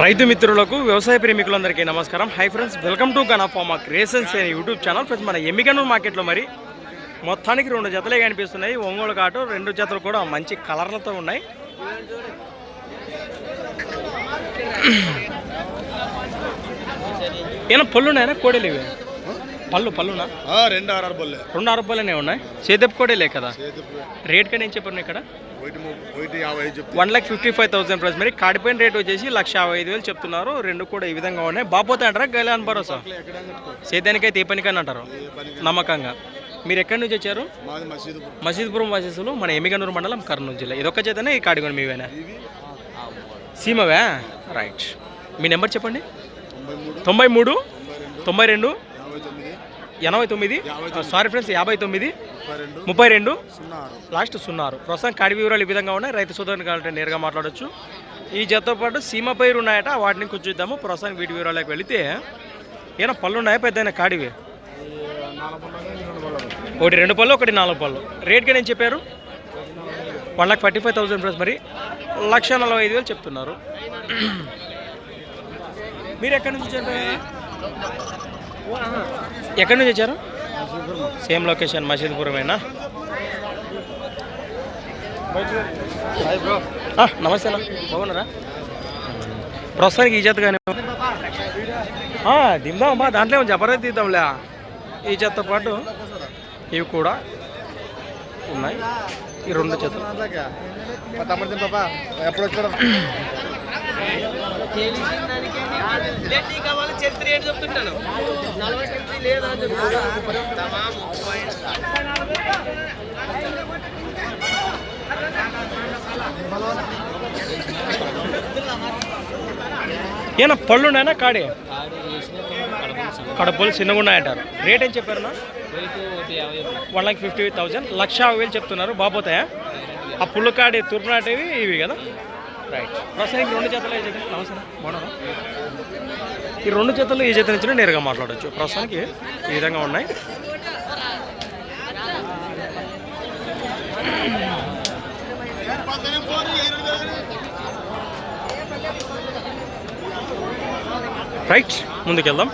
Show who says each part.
Speaker 1: రైతు మిత్రులకు వ్యవసాయ ప్రేమికులందరికీ నమస్కారం. హై ఫ్రెండ్స్ వెల్కమ్ టు గనఫామా క్రియేషన్స్ అనే యూట్యూబ్ ఛానల్ ఫ్రెండ్స్ మన ఎమ్మికనూరు మార్కెట్లో మరి మొత్తానికి రెండు జతలే కనిపిస్తున్నాయి. ఒంగోలు కాటు రెండు జతలు కూడా మంచి కలర్లతో ఉన్నాయి. ఏమైనా పళ్ళు ఉన్నాయా? కోడలు ఇవి పళ్ళు పళ్ళునా?
Speaker 2: రెండు ఆర్ఆర్ బొల్లే
Speaker 1: రెండు అరబ్బలనే ఉన్నాయి. చేదెప్ కోడేలే కదా? రేట్ కానీ ఏం చెప్పారు ఇక్కడ? One lakh fifty five thousand price. మరి కాడిపోయిన రేట్ వచ్చేసి లక్ష యాభై ఐదు వేలు చెప్తున్నారు. రెండు కూడా ఈ విధంగా ఉన్నాయి. బాపోతే అంటారా? గైలాన్ భరోసా? సేద్యానికైతే ఏ పనికని అంటారు? నమ్మకంగా. మీరు ఎక్కడి నుంచి వచ్చారు? మసీద్పురం. వాసేసులు మన ఎమ్మిగనూరు మండలం కర్నూలు జిల్లా. ఇదొక్క చేతనే ఈ కాడిగొని మీవేనా సీమవా? రైట్. మీ నెంబర్ చెప్పండి.
Speaker 2: తొంభై మూడు.
Speaker 1: తొంభై
Speaker 2: రెండు.
Speaker 1: ఎనభై తొమ్మిది. సారీ ఫ్రెండ్స్ యాభై తొమ్మిది.
Speaker 2: ముప్పై రెండు.
Speaker 1: లాస్ట్ సున్నారు ప్రస్తుతం కాడి వివరాలు ఈ విధంగా ఉన్నాయి. రైతు సోదరుని కావాలంటే నేరుగా మాట్లాడొచ్చు. ఈ జతతో పాటు సీమ పైరు ఉన్నాయట. వాటిని కొంచెం చూద్దాము. ప్రస్తుతానికి వీటి వివరాలకు వెళితే ఏమైనా పళ్ళు ఉన్నాయా? పెద్ద కాడివి? ఒకటి రెండు పళ్ళు ఒకటి నాలుగు పళ్ళు. రేట్గా నేను చెప్పారు? One lakh forty five thousand plus మరి లక్ష నలభై ఐదు వేలు చెప్తున్నారు. మీరు ఎక్కడి నుంచి వచ్చారు ఎక్కడి నుంచి వచ్చారు సేమ్ లొకేషన్ మసీద్పురమేనా నమస్తే అన్న బాగున్నారా ప్రస్తుతానికి ఈ చేత కానీ దిందాం బా దాంట్లో ఏమో జబర్దస్త్ తీద్దాంలే ఈ జతతో పాటు ఇవి కూడా ఉన్నాయి ఈ రెండు
Speaker 2: ఎప్పుడు వచ్చాడు
Speaker 1: చరిత్ర ఏంటి చెప్తుంటాను ఏనా పళ్ళు ఉన్నాయనా కాడే? కడపలు చిన్నగా ఉన్నాయంటారు. రేట్ ఏం చెప్పారన్నా వన్ లాక్ ఫిఫ్టీ థౌజండ్ లక్ష యాభై వేలు చెప్తున్నారు. బాపోతాయా ఆ పుల్లు కాడి తూర్పు నాటివి ఇవి కదా? రైట్ ప్రస్తుతానికి రెండు జతలు ఈ జత నమస్తే బాగున్నారా? ఈ రెండు జతలు ఈ జత నుంచి నేరుగా మాట్లాడవచ్చు ప్రస్తుతానికి ఈ విధంగా ఉన్నాయి. రైట్ ముందుకెళ్దాం.